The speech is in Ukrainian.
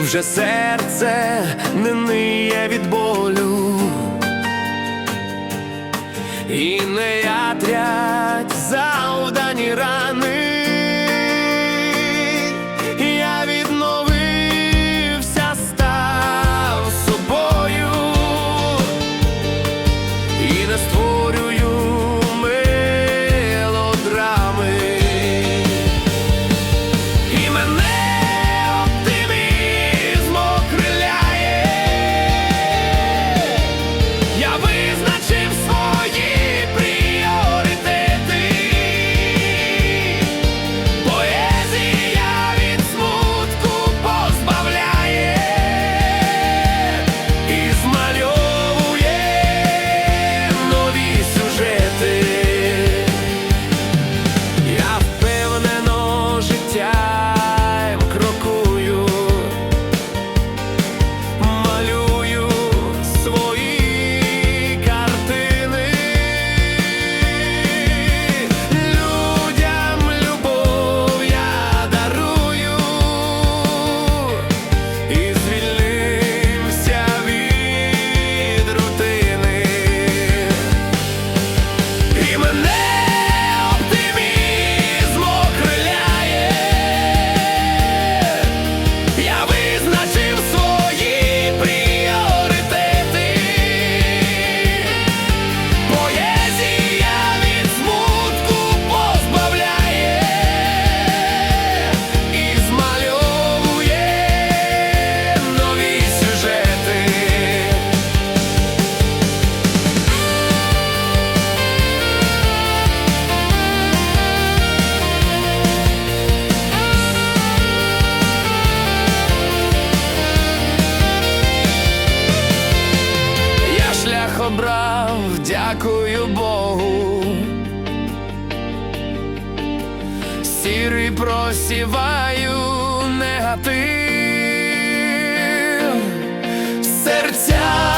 вже серце не ниє від болю, і не ятрять завдані рани. став, дякую Богу, сірий просіваю негатив серця.